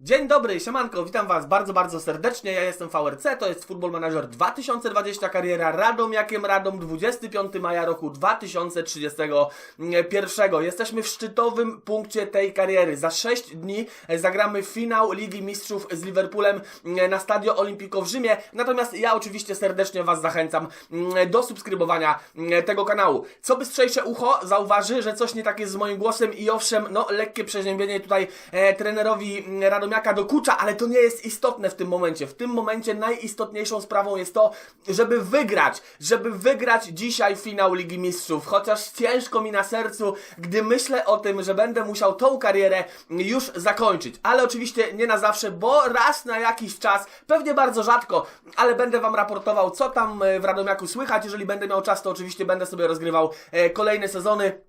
Dzień dobry, siemanko, witam Was bardzo, bardzo serdecznie. Ja jestem VRC, to jest Football Manager 2020, kariera Radomiakiem Radom, 25 maja roku 2031. Jesteśmy w szczytowym punkcie tej kariery. Za 6 dni zagramy finał Ligi Mistrzów z Liverpoolem na Stadio Olimpico w Rzymie. Natomiast ja oczywiście serdecznie Was zachęcam do subskrybowania tego kanału. Co bystrzejsze ucho zauważy, że coś nie tak jest z moim głosem i owszem, no lekkie przeziębienie tutaj e, trenerowi Radomiaka dokucza, ale to nie jest istotne w tym momencie. W tym momencie najistotniejszą sprawą jest to, żeby wygrać, żeby wygrać dzisiaj finał Ligi Mistrzów. Chociaż ciężko mi na sercu, gdy myślę o tym, że będę musiał tą karierę już zakończyć. Ale oczywiście nie na zawsze, bo raz na jakiś czas, pewnie bardzo rzadko, ale będę Wam raportował, co tam e, w Radomiaku słychać. Jeżeli będę miał czas, to oczywiście będę sobie rozgrywał e, kolejne sezony.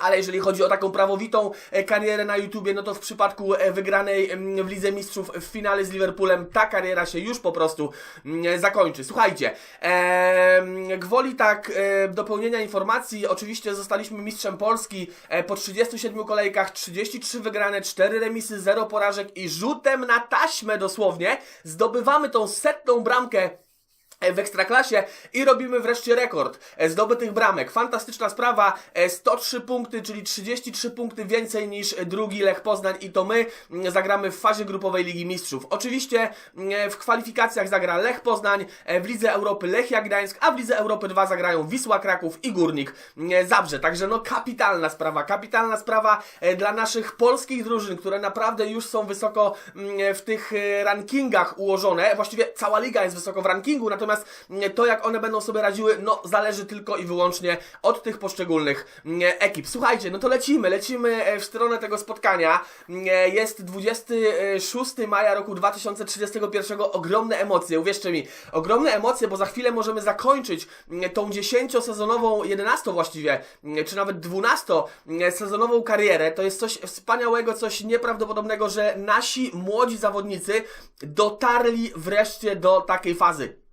Ale jeżeli chodzi o taką prawowitą e, karierę na YouTubie, no to w przypadku e, wygranej mm, w Lidze Mistrzów w finale z Liverpoolem ta kariera się już po prostu mm, zakończy. Słuchajcie, em, gwoli tak e, dopełnienia informacji, oczywiście zostaliśmy mistrzem Polski e, po 37 kolejkach, 33 wygrane, 4 remisy, 0 porażek i rzutem na taśmę dosłownie zdobywamy tą setną bramkę w Ekstraklasie i robimy wreszcie rekord e, zdobytych bramek. Fantastyczna sprawa, e, 103 punkty, czyli 33 punkty więcej niż drugi Lech Poznań i to my zagramy w fazie grupowej Ligi Mistrzów. Oczywiście w kwalifikacjach zagra Lech Poznań, e, w Lidze Europy Lechia Gdańsk, a w Lidze Europy 2 zagrają Wisła Kraków i Górnik Zabrze. Także no kapitalna sprawa, kapitalna sprawa e, dla naszych polskich drużyn, które naprawdę już są wysoko w tych e, rankingach ułożone. Właściwie cała liga jest wysoko w rankingu, natomiast mm, to jak one będą sobie radziły, no zależy tylko i wyłącznie od tych poszczególnych mm, ekip. Słuchajcie, no to lecimy, lecimy e, w stronę tego spotkania. Mm, e, Jest 26 maja roku 2031. Ogromne emocje, uwierzcie mi, ogromne emocje, bo za chwilę możemy zakończyć tą 10-sezonową, 11 właściwie, czy nawet 12-sezonową karierę. To jest coś wspaniałego, coś nieprawdopodobnego, że nasi młodzi zawodnicy dotarli wreszcie do takiej fazy.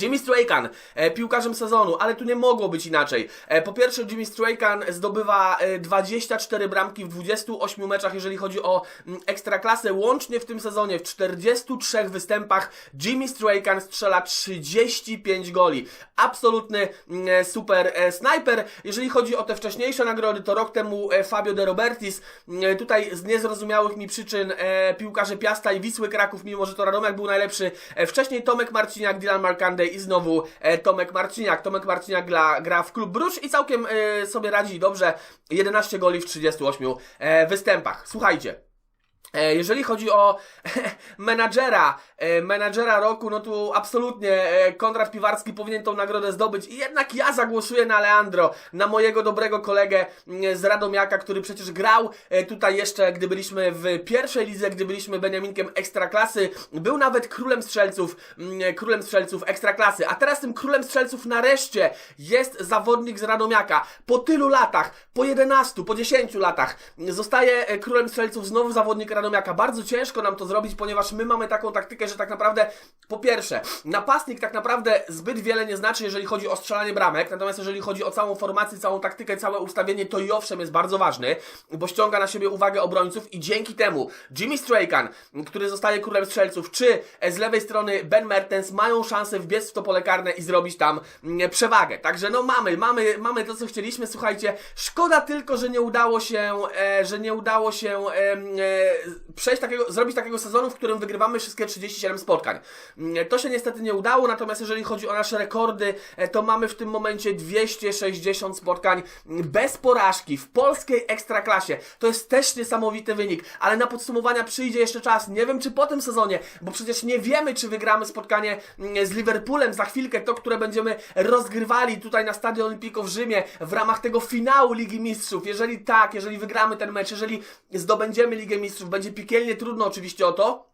Jimmy Straykan, e, piłkarzem sezonu, ale tu nie mogło być inaczej. E, po pierwsze, Jimmy Straykan zdobywa e, 24 bramki w 28 meczach, jeżeli chodzi o mm, ekstraklasę. Łącznie w tym sezonie w 43 występach Jimmy Straykan strzela 35 goli. Absolutny mm, super e, snajper. Jeżeli chodzi o te wcześniejsze nagrody, to rok temu e, Fabio De Robertis, mm, tutaj z niezrozumiałych mi przyczyn e, piłkarze Piasta i Wisły Kraków, mimo że to Radomiak był najlepszy. E, wcześniej Tomek Marciniak, Dylan Markandę i znowu e, Tomek Marciniak. Tomek Marciniak gra, gra w klub Brusz i całkiem e, sobie radzi dobrze. 11 goli w 38 e, występach. Słuchajcie. E, Jeżeli chodzi o menadżera, e, menadżera roku, no tu absolutnie e, Konrad Piwarski powinien tą nagrodę zdobyć i jednak ja zagłosuję na Leandro, na mojego dobrego kolegę mm, z Radomiaka, który przecież grał tutaj jeszcze, gdy byliśmy w pierwszej lidze, gdy byliśmy Beniaminkiem Ekstraklasy, był nawet królem strzelców, mm, królem strzelców Ekstraklasy, a teraz tym królem strzelców nareszcie jest zawodnik z Radomiaka. Po tylu latach, po 11, po 10 latach zostaje królem strzelców znowu zawodnik Radomiaka. Bardzo ciężko nam to zrobić, ponieważ my mamy taką taktykę, że tak naprawdę, po pierwsze, napastnik tak naprawdę zbyt wiele nie znaczy, jeżeli chodzi o strzelanie bramek, natomiast jeżeli chodzi o całą formację, całą taktykę, całe ustawienie, to i owszem jest bardzo ważny, bo ściąga na siebie uwagę obrońców i dzięki temu Jimmy Straykan, który zostaje królem strzelców, czy z lewej strony Ben Mertens mają szansę wbiec w to pole karne i zrobić tam mm, przewagę. Także no mamy, mamy, mamy to, co chcieliśmy, słuchajcie, szkoda tylko, że nie udało się, e, że nie udało się e, przejść takiego, zrobić takiego sezonu, w którym wygrywamy wszystkie 37 spotkań. Mm, To się niestety nie udało, natomiast jeżeli chodzi o nasze rekordy, e, to mamy w tym momencie 260 spotkań bez porażki w polskiej ekstraklasie. To jest też niesamowity wynik, ale na podsumowania przyjdzie jeszcze czas. Nie wiem, czy po tym sezonie, bo przecież nie wiemy, czy wygramy spotkanie mm, z Liverpoolem za chwilkę, to, które będziemy rozgrywali tutaj na Stadio Olimpico w Rzymie w ramach tego finału Ligi Mistrzów. Jeżeli tak, jeżeli wygramy ten mecz, jeżeli zdobędziemy Ligę Mistrzów, będzie piekielnie trudno oczywiście o to.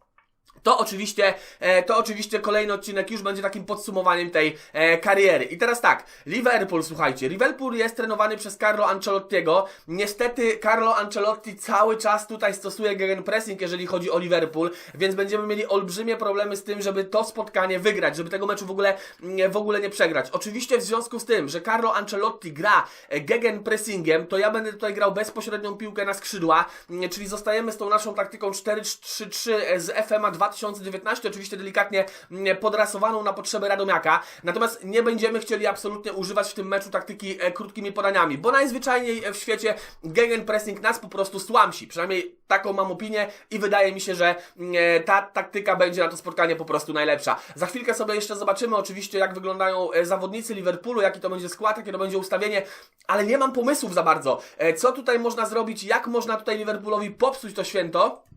To oczywiście, e, to oczywiście kolejny odcinek już będzie takim podsumowaniem tej e, kariery. I teraz tak, Liverpool, słuchajcie, Liverpool jest trenowany przez Carlo Ancelottiego. Niestety Carlo Ancelotti cały czas tutaj stosuje gegenpressing, jeżeli chodzi o Liverpool, więc będziemy mieli olbrzymie problemy z tym, żeby to spotkanie wygrać, żeby tego meczu w ogóle, mm, w ogóle nie przegrać. Oczywiście w związku z tym, że Carlo Ancelotti gra e, gegenpressingiem, to ja będę tutaj grał bezpośrednią piłkę na skrzydła, mm, czyli zostajemy z tą naszą taktyką 4-3-3 z FMA 2019, oczywiście delikatnie mm, podrasowaną na potrzeby Radomiaka, natomiast nie będziemy chcieli absolutnie używać w tym meczu taktyki e, krótkimi podaniami, bo najzwyczajniej w świecie gegenpressing nas po prostu słamsi, przynajmniej taką mam opinię i wydaje mi się, że mm, e, ta taktyka będzie na to spotkanie po prostu najlepsza. Za chwilkę sobie jeszcze zobaczymy oczywiście jak wyglądają e, zawodnicy Liverpoolu, jaki to będzie skład, jakie to będzie ustawienie, ale nie mam pomysłów za bardzo. E, Co tutaj można zrobić, jak można tutaj Liverpoolowi popsuć to święto?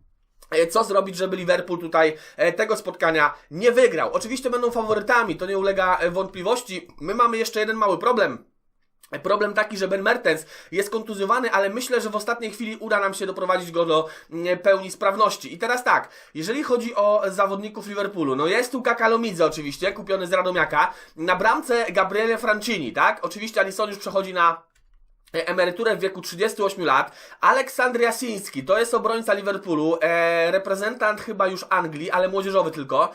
E, co zrobić, żeby Liverpool tutaj e, tego spotkania nie wygrał. Oczywiście będą faworytami, to nie ulega e, wątpliwości. My mamy jeszcze jeden mały problem. Problem taki, że Ben Mertens jest kontuzjowany, ale myślę, że w ostatniej chwili uda nam się doprowadzić go do mm, pełni sprawności. I teraz tak, jeżeli chodzi o zawodników Liverpoolu, no jest tu Kakalomidze oczywiście, kupiony z Radomiaka, na bramce Gabriele Francini, tak? Oczywiście Alisson już przechodzi na emeryturę w wieku 38 lat. Aleksandr Jasiński, to jest obrońca Liverpoolu, e, reprezentant chyba już Anglii, ale młodzieżowy tylko.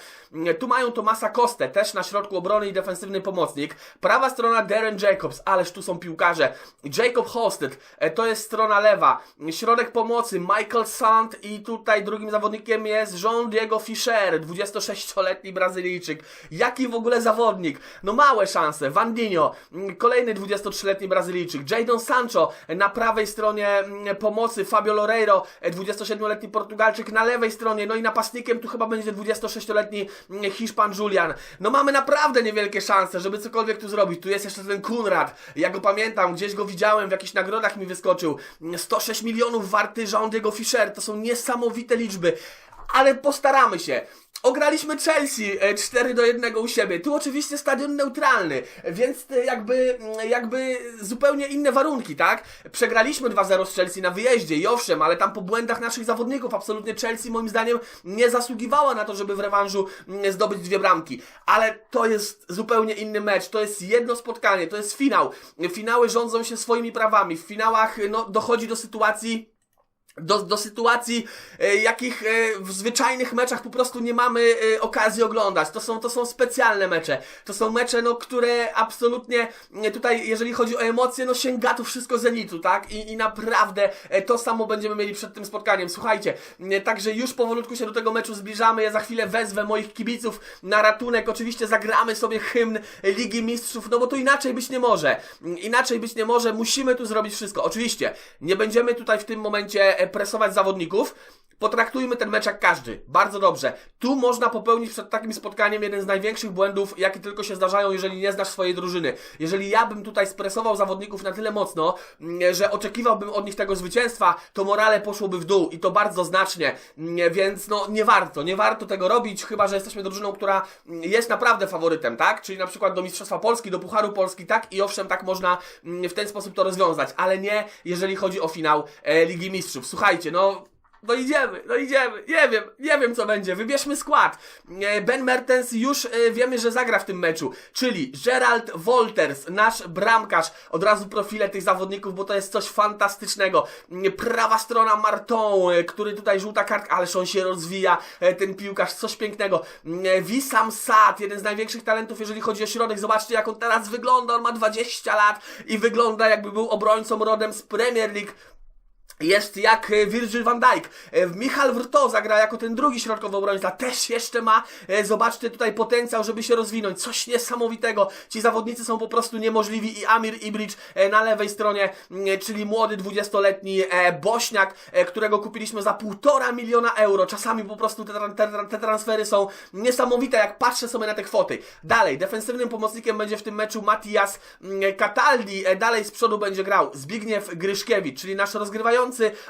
E, Tu mają Tomasa Kostę, też na środku obrony i defensywny pomocnik. Prawa strona Darren Jacobs, ależ tu są piłkarze. Jacob Hosted, e, to jest strona lewa. Środek pomocy Michael Sand i tutaj drugim zawodnikiem jest Jean Diego Fischer, 26-letni Brazylijczyk. Jaki w ogóle zawodnik? No małe szanse. Vandinho, mm, kolejny 23-letni Brazylijczyk. Jadon Sancho na prawej stronie mm, pomocy, Fabio Loureiro, e, 27-letni Portugalczyk na lewej stronie, no i napastnikiem tu chyba będzie 26-letni mm, Hiszpan Julian. No mamy naprawdę niewielkie szanse, żeby cokolwiek tu zrobić. Tu jest jeszcze ten Kunrad, ja go pamiętam, gdzieś go widziałem, w jakichś nagrodach mi wyskoczył. Mm, 106 milionów warty Jean Diego Fischer, to są niesamowite liczby. Ale postaramy się. Ograliśmy Chelsea e, 4 do 1 u siebie. Tu oczywiście stadion neutralny, więc e, jakby, mm, jakby zupełnie inne warunki, tak? Przegraliśmy 2-0 z Chelsea na wyjeździe i owszem, ale tam po błędach naszych zawodników absolutnie Chelsea moim zdaniem nie zasługiwała na to, żeby w rewanżu mm, zdobyć dwie bramki. Ale to jest zupełnie inny mecz, to jest jedno spotkanie, to jest finał. Finały rządzą się swoimi prawami. W finałach no, dochodzi do sytuacji do, do sytuacji, e, jakich e, w zwyczajnych meczach po prostu nie mamy e, okazji oglądać. To są, to są specjalne mecze. To są mecze, no, które absolutnie tutaj, jeżeli chodzi o emocje, no sięga tu wszystko zenitu, tak? I, I naprawdę to samo będziemy mieli przed tym spotkaniem. Słuchajcie, także już powolutku się do tego meczu zbliżamy. Ja za chwilę wezwę moich kibiców na ratunek. Oczywiście zagramy sobie hymn Ligi Mistrzów, no bo tu inaczej być nie może. Inaczej być nie może. Musimy tu zrobić wszystko. Oczywiście, nie będziemy tutaj w tym momencie presować zawodników. Potraktujmy ten mecz jak każdy. Bardzo dobrze. Tu można popełnić przed takim spotkaniem jeden z największych błędów, jakie tylko się zdarzają, jeżeli nie znasz swojej drużyny. Jeżeli ja bym tutaj stresował zawodników na tyle mocno, mm, że oczekiwałbym od nich tego zwycięstwa, to morale poszłoby w dół i to bardzo znacznie. Mm, Więc no nie warto, nie warto tego robić, chyba że jesteśmy drużyną, która mm, jest naprawdę faworytem, tak? Czyli na przykład do Mistrzostwa Polski, do Pucharu Polski, tak? I owszem, tak można w ten sposób to rozwiązać, ale nie jeżeli chodzi o finał e, Ligi Mistrzów. Słuchajcie, no no idziemy, no idziemy. Nie wiem, nie wiem co będzie. Wybierzmy skład. E, Ben Mertens już e, wiemy, że zagra w tym meczu. Czyli Gerald Wolters, nasz bramkarz. Od razu profile tych zawodników, bo to jest coś fantastycznego. E, Prawa strona Marton, który tutaj żółta kartka, ależ on się rozwija, ten piłkarz, coś pięknego. Wissam Sad, jeden z największych talentów, jeżeli chodzi o środek. Zobaczcie, jak on teraz wygląda. On ma 20 lat i wygląda jakby był obrońcą rodem z Premier League. Jest jak e, Virgil van Dijk. E, Michal Wrto zagra jako ten drugi środkowy obrońca. Też jeszcze ma, e, zobaczcie tutaj potencjał, żeby się rozwinąć. Coś niesamowitego. Ci zawodnicy są po prostu niemożliwi i Amir Ibric e, na lewej stronie, m, czyli młody 20-letni e, Bośniak, którego kupiliśmy za półtora miliona euro. Czasami po prostu te, te, te transfery są niesamowite, jak patrzę sobie na te kwoty. Dalej, defensywnym pomocnikiem będzie w tym meczu Matias mm, Cataldi. Dalej z przodu będzie grał Zbigniew Gryszkiewicz, czyli nasz rozgrywający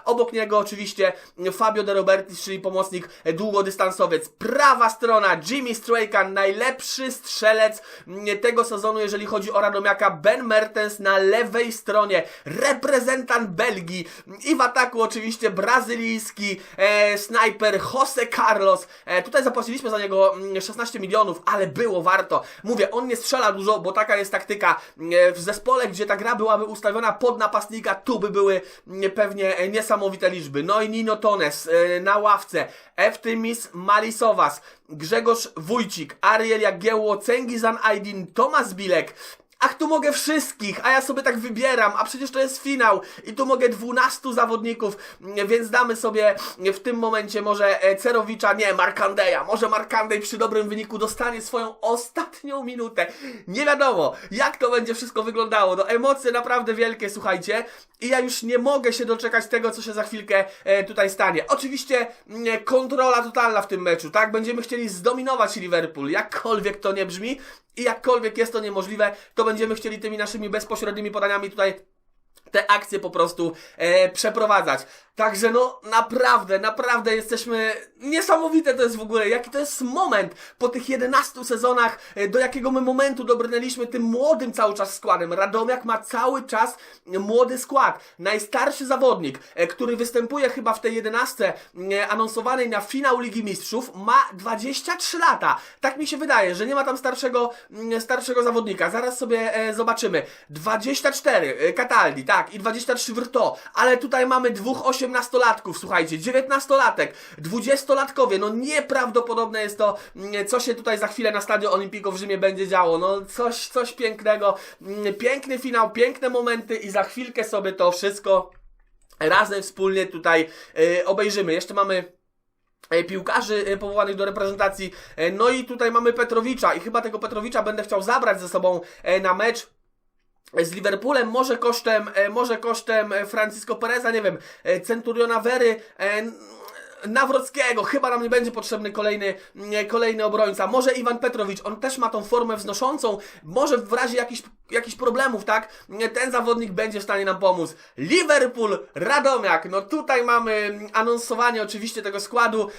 Obok niego oczywiście Fabio De Robertis, czyli pomocnik długodystansowiec. Prawa strona Jimmy Straykan, najlepszy strzelec mm, tego sezonu, jeżeli chodzi o Radomiaka. Ben Mertens na lewej stronie, reprezentant Belgii i w ataku oczywiście brazylijski e, snajper Jose Carlos. E, tutaj zapłaciliśmy za niego mm, 16 milionów, ale było warto. Mówię, on nie strzela dużo, bo taka jest taktyka. E, w zespole, gdzie ta gra byłaby ustawiona pod napastnika, tu by były mm, pewnie e, niesamowite liczby. No i Nino Tones e, na ławce, Eftymis Malisowas, Grzegorz Wójcik, Ariel Jagiełło, Cengizan Aydin, Tomasz Bilek. Ach, tu mogę wszystkich, a ja sobie tak wybieram, a przecież to jest finał. I tu mogę 12 zawodników, więc damy sobie w tym momencie może e, Cerowicza, nie, Markandeja, może Markandej przy dobrym wyniku dostanie swoją ostatnią minutę. Nie wiadomo, jak to będzie wszystko wyglądało, no emocje naprawdę wielkie, słuchajcie, i ja już nie mogę się doczekać tego, co się za chwilkę e, tutaj stanie. Oczywiście mm, kontrola totalna w tym meczu, tak, będziemy chcieli zdominować Liverpool, jakkolwiek to nie brzmi, i jakkolwiek jest to niemożliwe, to będziemy chcieli tymi naszymi bezpośrednimi podaniami tutaj te akcje po prostu e, przeprowadzać. Także no naprawdę, naprawdę jesteśmy niesamowite to jest w ogóle, jaki to jest moment po tych 11 sezonach, e, do jakiego my momentu dobrnęliśmy tym młodym cały czas składem. Radomiak ma cały czas młody skład. Najstarszy zawodnik, e, który występuje chyba w tej 11 e, anonsowanej na finał Ligi Mistrzów ma 23 lata. Tak mi się wydaje, że nie ma tam starszego, starszego zawodnika. Zaraz sobie zobaczymy. 24 e, Cataldi, tak, i 23 Wrto, ale tutaj mamy dwóch 18-latków, słuchajcie, 19-latek, 20-latkowie, no nieprawdopodobne jest to, mm, co się tutaj za chwilę na Stadio Olimpico w Rzymie będzie działo, no coś, coś pięknego, Mm, piękny finał, piękne momenty i za chwilkę sobie to wszystko razem wspólnie tutaj e, obejrzymy. Jeszcze mamy e, piłkarzy e, powołanych do reprezentacji. No i tutaj mamy Petrowicza i chyba tego Petrowicza będę chciał zabrać ze sobą na mecz z Liverpoolem, może kosztem, e, może kosztem e, Francisco Pereza, nie wiem, e, Centuriona Wery, Nawrockiego, chyba nam nie będzie potrzebny kolejny, kolejny obrońca. Może Iwan Petrowicz, on też ma tą formę wznoszącą, może w razie jakichś, jakichś problemów, tak, ten zawodnik będzie w stanie nam pomóc. Liverpool, Radomiak, no tutaj mamy anonsowanie oczywiście tego składu.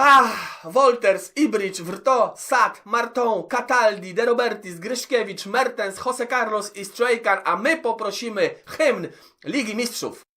Ah, Wolters, Ibrich, Wrto, Sad, Marton, Cataldi, De Robertis, Gryszkiewicz, Mertens, Jose Carlos i Strajkan, a my poprosimy hymn Ligi Mistrzów.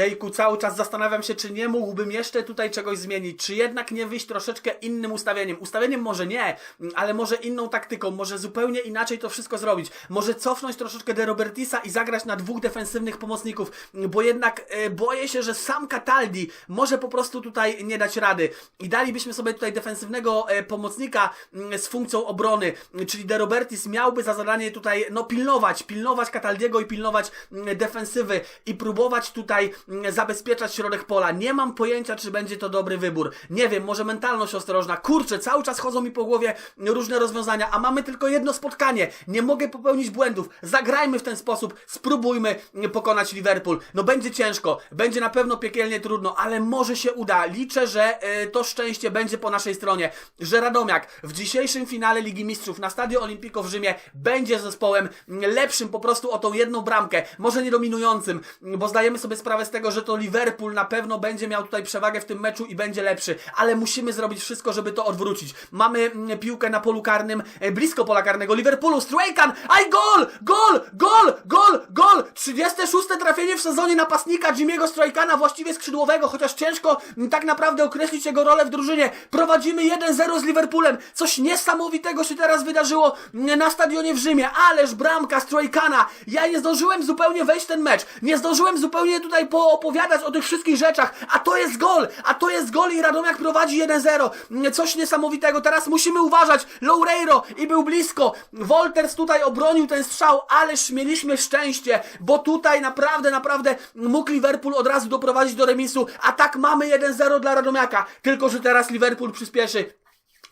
Jejku, cały czas zastanawiam się, czy nie mógłbym jeszcze tutaj czegoś zmienić, czy jednak nie wyjść troszeczkę innym ustawieniem. Ustawieniem może nie, ale może inną taktyką, może zupełnie inaczej to wszystko zrobić. Może cofnąć troszeczkę De Robertisa i zagrać na dwóch defensywnych pomocników, bo jednak e, boję się, że sam Cataldi może po prostu tutaj nie dać rady. I dalibyśmy sobie tutaj defensywnego e, pomocnika mm, z funkcją obrony, czyli De Robertis miałby za zadanie tutaj no pilnować, pilnować Cataldiego i pilnować mm, defensywy i próbować tutaj mm, zabezpieczać środek pola. Nie mam pojęcia, czy będzie to dobry wybór. Nie wiem, może mentalność ostrożna. Kurczę, cały czas chodzą mi po głowie różne rozwiązania, a mamy tylko jedno spotkanie. Nie mogę popełnić błędów. Zagrajmy w ten sposób, spróbujmy mm, pokonać Liverpool. No będzie ciężko, będzie na pewno piekielnie trudno, ale może się uda. Liczę, że e, to szczęście będzie po naszej stronie, że Radomiak w dzisiejszym finale Ligi Mistrzów na Stadio Olimpico w Rzymie będzie zespołem mm, lepszym po prostu o tą jedną bramkę, może nie dominującym, mm, bo zdajemy sobie sprawę z tego, że to Liverpool na pewno będzie miał tutaj przewagę w tym meczu i będzie lepszy, ale musimy zrobić wszystko, żeby to odwrócić. Mamy mm, piłkę na polu karnym, e, blisko pola karnego Liverpoolu, Straykan, aj gol, gol, gol, gol, gol, 36 trafienie w sezonie napastnika Jimmy'ego Straykana, właściwie skrzydłowego, chociaż ciężko mm, tak naprawdę określić jego rolę w drużynie. Prowadzimy 1-0 z Liverpoolem, coś niesamowitego się teraz wydarzyło mm, na stadionie w Rzymie, ależ bramka Straykana, ja nie zdążyłem zupełnie wejść ten mecz, nie zdążyłem zupełnie tutaj po poopowiadać o tych wszystkich rzeczach, a to jest gol, a to jest gol i Radomiak prowadzi 1-0. Mm, Coś niesamowitego, teraz musimy uważać. Loureiro i był blisko. Wolters tutaj obronił ten strzał, ależ mieliśmy szczęście, bo tutaj naprawdę, naprawdę mógł Liverpool od razu doprowadzić do remisu, a tak mamy 1-0 dla Radomiaka. Tylko, że teraz Liverpool przyspieszy.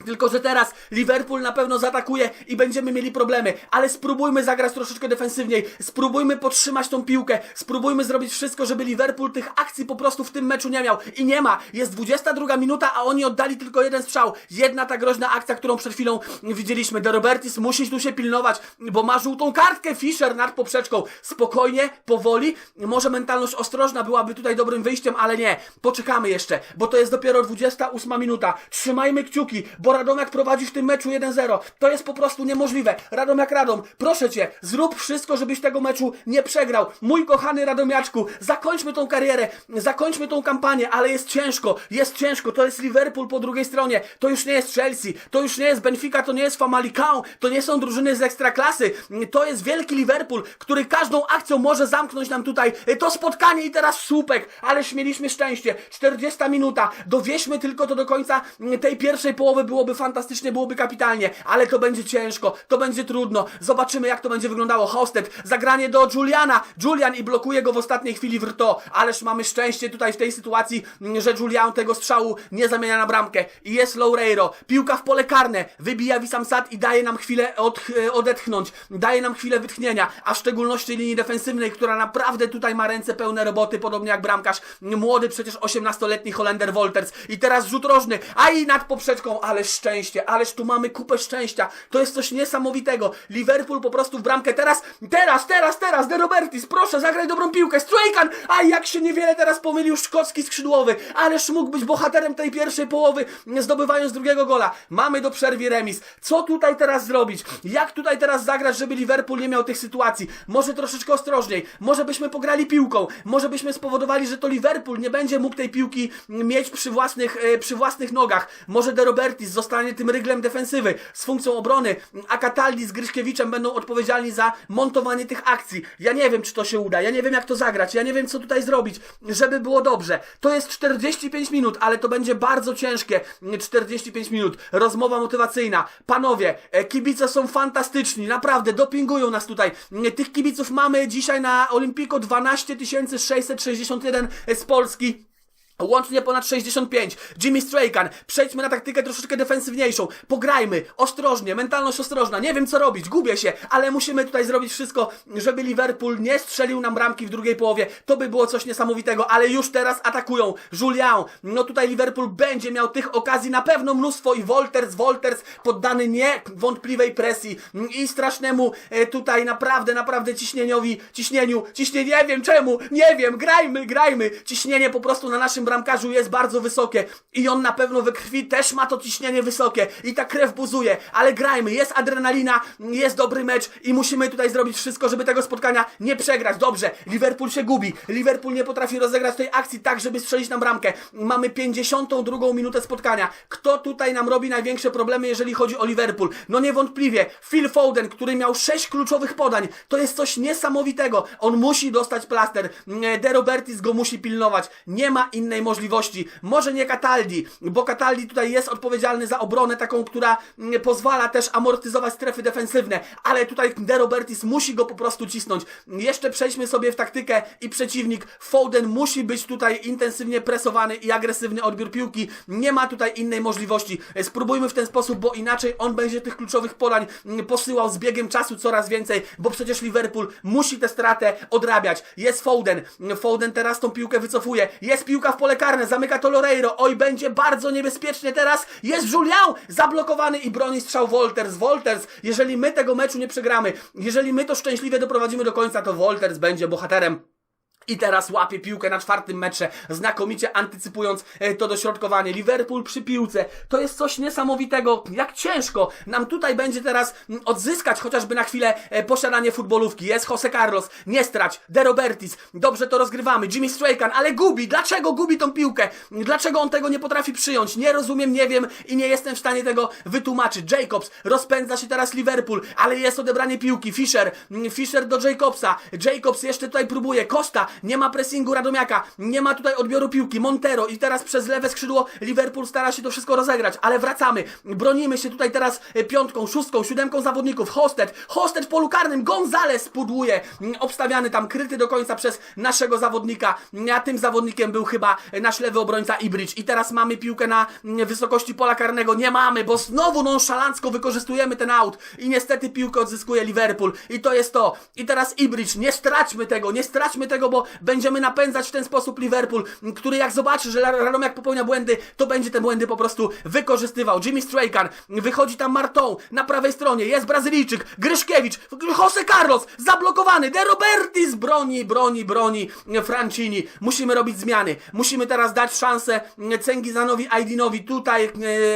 Tylko, że teraz Liverpool na pewno zaatakuje i będziemy mieli problemy, ale spróbujmy zagrać troszeczkę defensywniej, spróbujmy podtrzymać tą piłkę, spróbujmy zrobić wszystko, żeby Liverpool tych akcji po prostu w tym meczu nie miał. I nie ma. Jest 22 minuta, a oni oddali tylko jeden strzał. Jedna ta groźna akcja, którą przed chwilą widzieliśmy. De Robertis musi tu się pilnować, bo ma żółtą kartkę Fischer nad poprzeczką. Spokojnie, powoli. Może mentalność ostrożna byłaby tutaj dobrym wyjściem, ale nie. Poczekamy jeszcze, bo to jest dopiero 28 minuta. Trzymajmy kciuki, bo Radomiak prowadzi w tym meczu 1-0. To jest po prostu niemożliwe. Radomiak Radom, proszę Cię, zrób wszystko, żebyś tego meczu nie przegrał. Mój kochany Radomiaczku, zakończmy tą karierę, zakończmy tą kampanię, ale jest ciężko, jest ciężko. To jest Liverpool po drugiej stronie, to już nie jest Chelsea, to już nie jest Benfica, to nie jest Famalicão, to nie są drużyny z ekstraklasy. To jest wielki Liverpool, który każdą akcją może zamknąć nam tutaj to spotkanie i teraz słupek, ależ mieliśmy szczęście. 40 minuta, dowieźmy tylko to do końca tej pierwszej połowy, byłoby fantastycznie, byłoby kapitalnie, ale to będzie ciężko, to będzie trudno. Zobaczymy jak to będzie wyglądało. Hostet, zagranie do Juliana, Julian i blokuje go w ostatniej chwili w rto, ależ mamy szczęście tutaj w tej sytuacji, że Julian tego strzału nie zamienia na bramkę. I jest Loureiro, piłka w pole karne, wybija Wisam Sad i daje nam chwilę od, e, odetchnąć, daje nam chwilę wytchnienia, a w szczególności linii defensywnej, która naprawdę tutaj ma ręce pełne roboty, podobnie jak bramkarz, młody przecież 18-letni Holender Wolters. I teraz rzut rożny, a i nad poprzeczką, ależ szczęście, ależ tu mamy kupę szczęścia, to jest coś niesamowitego, Liverpool po prostu w bramkę, teraz, teraz, teraz, teraz, De Robertis, proszę, zagraj dobrą piłkę, Straykan, a jak się niewiele teraz pomylił szkocki skrzydłowy, ależ mógł być bohaterem tej pierwszej połowy, zdobywając drugiego gola, mamy do przerwy remis, co tutaj teraz zrobić, jak tutaj teraz zagrać, żeby Liverpool nie miał tych sytuacji, może troszeczkę ostrożniej, może byśmy pograli piłką, może byśmy spowodowali, że to Liverpool nie będzie mógł tej piłki mieć przy własnych, e, przy własnych nogach, może De Robertis zostanie tym ryglem defensywy z funkcją obrony, a Cataldi z Gryszkiewiczem będą odpowiedzialni za montowanie tych akcji. Ja nie wiem, czy to się uda, ja nie wiem, jak to zagrać, ja nie wiem, co tutaj zrobić, żeby było dobrze. To jest 45 minut, ale to będzie bardzo ciężkie 45 minut. Rozmowa motywacyjna. Panowie, e, kibice są fantastyczni, naprawdę, dopingują nas tutaj. E, Tych kibiców mamy dzisiaj na Olimpiku 12 661 z Polski. Łącznie ponad 65. Jimmy Straykan. Przejdźmy na taktykę troszeczkę defensywniejszą. Pograjmy. Ostrożnie. Mentalność ostrożna. Nie wiem co robić. Gubię się. Ale musimy tutaj zrobić wszystko, żeby Liverpool nie strzelił nam bramki w drugiej połowie. To by było coś niesamowitego. Ale już teraz atakują. Julian. No tutaj Liverpool będzie miał tych okazji na pewno mnóstwo. I Wolters, Wolters poddany niewątpliwej presji i strasznemu e, tutaj naprawdę, naprawdę ciśnieniowi, ciśnieniu, ciśnienie, nie wiem czemu, nie wiem, grajmy, grajmy. Ciśnienie po prostu na naszym bramkarzu jest bardzo wysokie i on na pewno we krwi też ma to ciśnienie wysokie i ta krew buzuje, ale grajmy, jest adrenalina, jest dobry mecz i musimy tutaj zrobić wszystko, żeby tego spotkania nie przegrać. Dobrze, Liverpool się gubi, Liverpool nie potrafi rozegrać tej akcji tak, żeby strzelić nam bramkę. Mamy 52 minutę spotkania. Kto tutaj nam robi największe problemy, jeżeli chodzi o Liverpool? No niewątpliwie Phil Foden, który miał 6 kluczowych podań. To jest coś niesamowitego. On musi dostać plaster. De Robertis go musi pilnować. Nie ma innej możliwości. Może nie Cataldi, bo Cataldi tutaj jest odpowiedzialny za obronę taką, która mm, pozwala też amortyzować strefy defensywne, ale tutaj De Robertis musi go po prostu cisnąć. Jeszcze przejdźmy sobie w taktykę i przeciwnik Foden musi być tutaj intensywnie presowany i agresywny odbiór piłki. Nie ma tutaj innej możliwości. Spróbujmy w ten sposób, bo inaczej on będzie tych kluczowych podań mm, posyłał z biegiem czasu coraz więcej, bo przecież Liverpool musi tę stratę odrabiać. Jest Foden. Foden teraz tą piłkę wycofuje. Jest piłka w pole karne, zamyka to Loreiro. Oj, będzie bardzo niebezpiecznie teraz. Jest Julian zablokowany i broni strzał Wolters. Wolters, jeżeli my tego meczu nie przegramy, jeżeli my to szczęśliwie doprowadzimy do końca, to Wolters będzie bohaterem. I teraz łapie piłkę na czwartym metrze, znakomicie antycypując e, to dośrodkowanie. Liverpool przy piłce. To jest coś niesamowitego. Jak ciężko nam tutaj będzie teraz odzyskać chociażby na chwilę e, posiadanie futbolówki. Jest Jose Carlos, nie strać. De Robertis, dobrze to rozgrywamy. Jimmy Straykan, ale gubi. Dlaczego gubi tą piłkę? Dlaczego on tego nie potrafi przyjąć? Nie rozumiem, nie wiem i nie jestem w stanie tego wytłumaczyć. Jacobs, rozpędza się teraz Liverpool, ale jest odebranie piłki. Fischer, mm, Fischer do Jacobsa. Jacobs jeszcze tutaj próbuje. Costa, nie ma pressingu Radomiaka, nie ma tutaj odbioru piłki, Montero i teraz przez lewe skrzydło Liverpool stara się to wszystko rozegrać, ale wracamy, bronimy się tutaj teraz e, piątką, szóstką, siódemką zawodników, Hosted, Hosted w polu karnym, Gonzales pudłuje, mm, obstawiany tam, kryty do końca przez naszego zawodnika, a tym zawodnikiem był chyba e, nasz lewy obrońca Ibridge i teraz mamy piłkę na mm, wysokości pola karnego, nie mamy, bo znowu nonszalancko wykorzystujemy ten aut. I niestety piłkę odzyskuje Liverpool. I to jest to. I teraz Ibridge, nie straćmy tego, nie straćmy tego, bo będziemy napędzać w ten sposób Liverpool, który jak zobaczy, że Radomiak popełnia błędy, to będzie te błędy po prostu wykorzystywał. Jimmy Straykan, wychodzi tam Marton, na prawej stronie jest Brazylijczyk, Gryszkiewicz, Jose Carlos, zablokowany, De Robertis, broni, broni, broni, Francini. Musimy robić zmiany, musimy teraz dać szansę Cengizanowi Aydinowi tutaj e,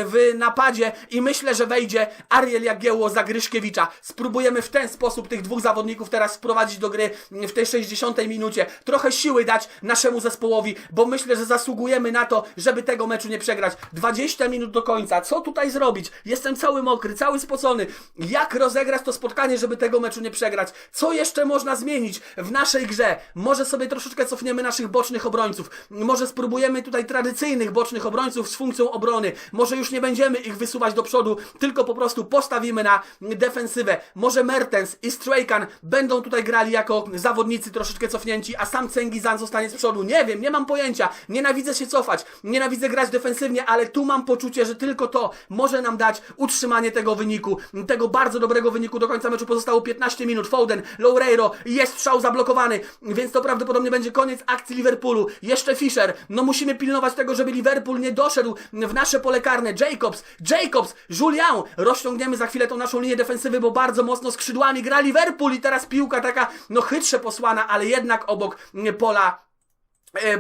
w napadzie i myślę, że wejdzie Ariel Jagiełło za Gryszkiewicza. Spróbujemy w ten sposób tych dwóch zawodników teraz wprowadzić do gry w tej 60 minucie. Trochę siły dać naszemu zespołowi, bo myślę, że zasługujemy na to, żeby tego meczu nie przegrać. 20 minut do końca. Co tutaj zrobić? Jestem cały mokry, cały spocony. Jak rozegrać to spotkanie, żeby tego meczu nie przegrać? Co jeszcze można zmienić w naszej grze? Może sobie troszeczkę cofniemy naszych bocznych obrońców. Może spróbujemy tutaj tradycyjnych bocznych obrońców z funkcją obrony. Może już nie będziemy ich wysuwać do przodu, tylko po prostu postawimy na defensywę. Może Mertens i Straykan będą tutaj grali jako zawodnicy troszeczkę cofnięci, a sam Cengizan zostanie z przodu. Nie wiem, nie mam pojęcia. Nienawidzę się cofać, nienawidzę grać defensywnie, ale tu mam poczucie, że tylko to może nam dać utrzymanie tego wyniku, tego bardzo dobrego wyniku do końca meczu. Pozostało 15 minut. Foden, Loureiro, jest strzał zablokowany, więc to prawdopodobnie będzie koniec akcji Liverpoolu. Jeszcze Fischer. No musimy pilnować tego, żeby Liverpool nie doszedł w nasze pole karne. Jacobs, Jacobs, Julian. Rozciągniemy za chwilę tą naszą linię defensywy, bo bardzo mocno skrzydłami gra Liverpool i teraz piłka taka, no chytrze posłana, ale jednak obok pola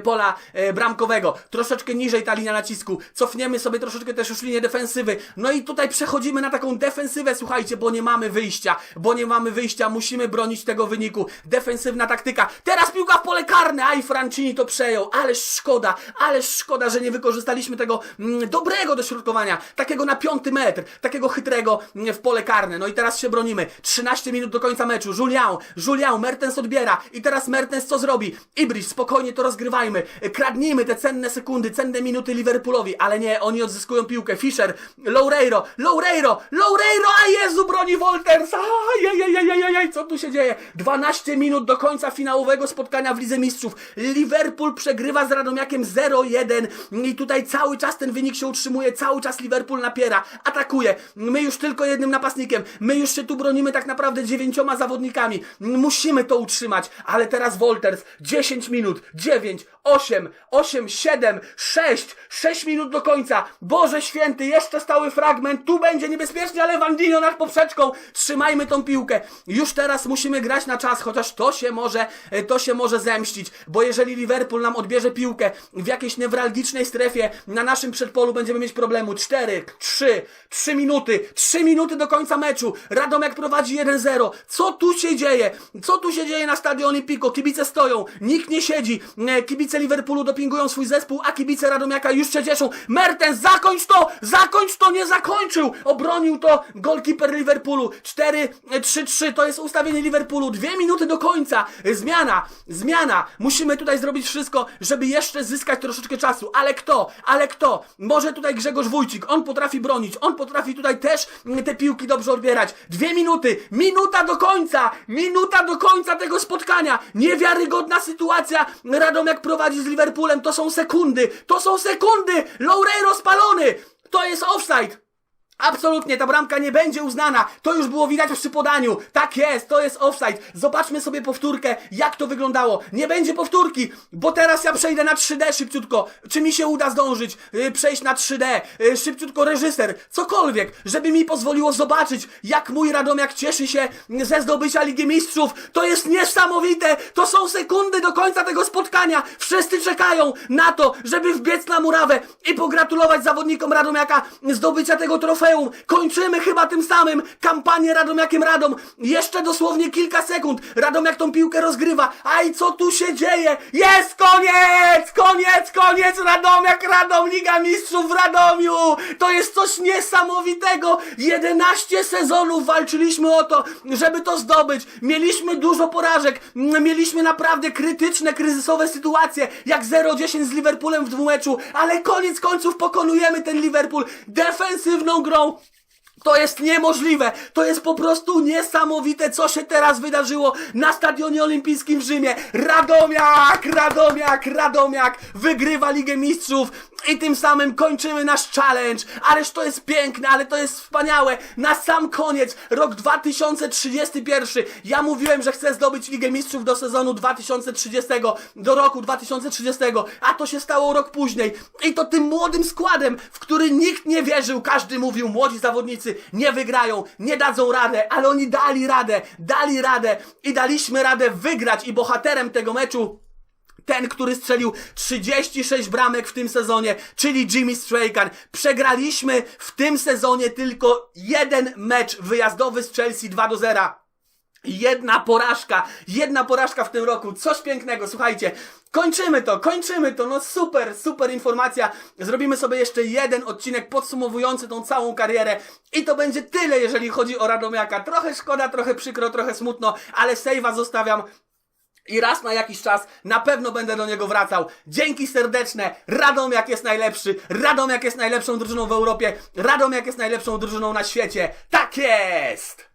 pola e, bramkowego. Troszeczkę niżej ta linia nacisku. Cofniemy sobie troszeczkę też już linię defensywy. No i tutaj przechodzimy na taką defensywę, słuchajcie, bo nie mamy wyjścia. Bo nie mamy wyjścia, musimy bronić tego wyniku. Defensywna taktyka. Teraz piłka w pole karne. Aj, Francini to przejął. Ależ szkoda, ależ szkoda, że nie wykorzystaliśmy tego mm, dobrego dośrodkowania. Takiego na piąty metr. Takiego chytrego mm, w pole karne. No i teraz się bronimy. 13 minut do końca meczu. Julian, Julian, Mertens odbiera. I teraz Mertens co zrobi? Ibris, spokojnie to rozgrywajmy. Kradnijmy te cenne sekundy, cenne minuty Liverpoolowi. Ale nie, oni odzyskują piłkę. Fischer, Loureiro, Loureiro, Loureiro, a Jezu, broni Wolters. Ajajajajajaj, co tu się dzieje? 12 minut do końca finałowego spotkania w Lidze Mistrzów. Liverpool przegrywa z Radomiakiem 0-1 i tutaj cały czas ten wynik się utrzymuje, cały czas Liverpool napiera, atakuje. My już tylko jednym napastnikiem, my już się tu bronimy tak naprawdę dziewięcioma zawodnikami. Musimy to utrzymać, ale teraz Wolters, 10 minut, 9, 8, 8, 7, 6, 6 minut do końca. Boże święty, jeszcze stały fragment, tu będzie niebezpiecznie, ale Vandino nad poprzeczką. Trzymajmy tą piłkę. Już teraz musimy grać na czas, chociaż to się może, e, to się może zemścić, bo jeżeli Liverpool nam odbierze piłkę w jakiejś newralgicznej strefie, na naszym przedpolu będziemy mieć problemu. 4, 3, 3 minuty, 3 minuty do końca meczu. Radomek prowadzi 1-0. Co tu się dzieje? Co tu się dzieje na stadionie Olimpico? Kibice stoją, nikt nie siedzi. Kibice Liverpoolu dopingują swój zespół, a kibice Radomiaka już się cieszą. Mertens, zakończ to! Zakończ to! Nie zakończył! Obronił to golkiper Liverpoolu. 4-3-3 to jest ustawienie Liverpoolu. Dwie minuty do końca. Zmiana, zmiana. Musimy tutaj zrobić wszystko, żeby jeszcze zyskać troszeczkę czasu. Ale kto? Ale kto? Może tutaj Grzegorz Wójcik. On potrafi bronić. On potrafi tutaj też mm, te piłki dobrze odbierać. Dwie minuty. Minuta do końca. Minuta do końca tego spotkania. Niewiarygodna sytuacja. Radomiak prowadzi z Liverpoolem. To są sekundy. To są sekundy. Loureiro spalony. To jest offside. Absolutnie, ta bramka nie będzie uznana. To już było widać przy podaniu. Tak jest, to jest offside. Zobaczmy sobie powtórkę, jak to wyglądało. Nie będzie powtórki, bo teraz ja przejdę na 3D szybciutko. Czy mi się uda zdążyć yy, przejść na 3D? Yy, szybciutko reżyser, cokolwiek, żeby mi pozwoliło zobaczyć, jak mój Radomiak cieszy się ze zdobycia Ligi Mistrzów. To jest niesamowite. To są sekundy do końca tego spotkania. Wszyscy czekają na to, żeby wbiec na murawę i pogratulować zawodnikom Radomiaka zdobycia tego trofeum. Kończymy chyba tym samym kampanię Radomiakiem Radom. Jeszcze dosłownie kilka sekund. Radomiak tą piłkę rozgrywa. Aj, co tu się dzieje? Jest koniec! Koniec, koniec! Radomiak Radom, Liga Mistrzów w Radomiu! To jest coś niesamowitego! 11 sezonów walczyliśmy o to, żeby to zdobyć. Mieliśmy dużo porażek. Mieliśmy naprawdę krytyczne, kryzysowe sytuacje, jak 0-10 z Liverpoolem w dwumeczu, ale koniec końców pokonujemy ten Liverpool defensywną grą. Pluto. To jest niemożliwe! To jest po prostu niesamowite, co się teraz wydarzyło na Stadionie Olimpijskim w Rzymie. Radomiak, Radomiak, Radomiak wygrywa Ligę Mistrzów i tym samym kończymy nasz challenge. Ależ to jest piękne, ale to jest wspaniałe. Na sam koniec, rok 2031. Ja mówiłem, że chcę zdobyć Ligę Mistrzów do sezonu 2030, do roku 2030, a to się stało rok później. I to tym młodym składem, w który nikt nie wierzył. Każdy mówił, młodzi zawodnicy nie wygrają, nie dadzą radę, ale oni dali radę, dali radę i daliśmy radę wygrać i bohaterem tego meczu ten, który strzelił 36 bramek w tym sezonie, czyli Jimmy Strachan. Przegraliśmy w tym sezonie tylko jeden mecz wyjazdowy z Chelsea 2 do 0. Jedna porażka, jedna porażka w tym roku, coś pięknego, słuchajcie. Kończymy to, kończymy to, no super, super informacja. Zrobimy sobie jeszcze jeden odcinek podsumowujący tą całą karierę i to będzie tyle, jeżeli chodzi o Radomiaka. Trochę szkoda, trochę przykro, trochę smutno, ale save'a zostawiam i raz na jakiś czas na pewno będę do niego wracał. Dzięki serdeczne. Radomiak jest najlepszy. Radomiak jest najlepszą drużyną w Europie. Radomiak jest najlepszą drużyną na świecie. Tak jest!